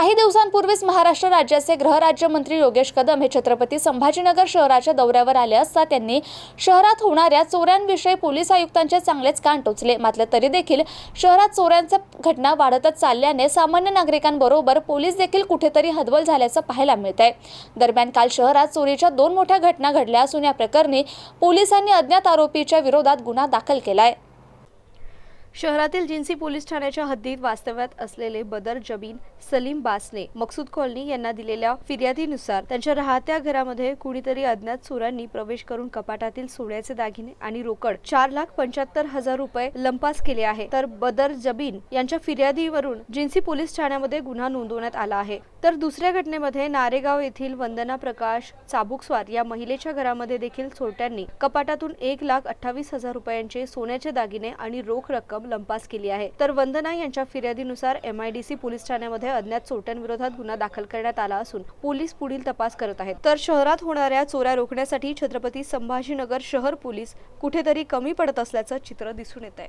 काही दिवसांपूर्वीच महाराष्ट्र राज्याचे गृहराज्यमंत्री योगेश कदम हे छत्रपती संभाजीनगर शहराच्या दौऱ्यावर आले असता त्यांनी शहरात होणाऱ्या चोऱ्यांविषयी पोलीस आयुक्तांचे चांगलेच कान टोचले. मात्र तरी देखील शहरात चोऱ्यांच्या घटना वाढतच चालल्याने सामान्य नागरिकांबरोबर पोलीस देखील कुठेतरी हदबल झाल्याचं पाहायला मिळत आहे दरम्यान काल शहरात चोरीच्या दोन मोठ्या घटना घडल्या असून या प्रकरणी पोलिसांनी अज्ञात आरोपीच्या विरोधात गुन्हा दाखल केला आहे शहरातील जिन्सी पोलीस ठाण्याच्या हद्दीत वास्तव्यात असलेले बदर जबीन सलीम बासने मकसूद कॉलनी यांना दिलेल्या फिर्यादीनुसार त्यांच्या राहत्या घरामध्ये कुणीतरी अज्ञात चोरांनी प्रवेश करून कपाटातील सोन्याचे दागिने आणि रोकड चार लाख पंच्याहत्तर हजार रुपये लंपास केले आहे. तर बदर जबीन यांच्या फिर्यादीवरून जिन्सी पोलीस ठाण्यामध्ये गुन्हा नोंदवण्यात आला आहे. तर दुसऱ्या घटनेमध्ये नारेगाव येथील वंदना प्रकाश चाबुकस्वार या महिलेच्या घरामध्ये देखील चोरट्यांनी कपाटातून एक लाख अठ्ठावीस हजार रुपयांचे सोन्याचे दागिने आणि रोख रक्कम लंपास केली आहे. तर वंदना यांच्या फिर्यादीनुसार एमआयडीसी पोलीस ठाण्यामध्ये अज्ञात चोरट्यांविरोधात गुन्हा दाखल करण्यात आला असून पोलीस पुढील तपास करत आहेत. तर शहरात होणाऱ्या चोऱ्या रोखण्यासाठी छत्रपती संभाजीनगर शहर पोलीस कुठेतरी कमी पडत असल्याचं चित्र दिसून येत आहे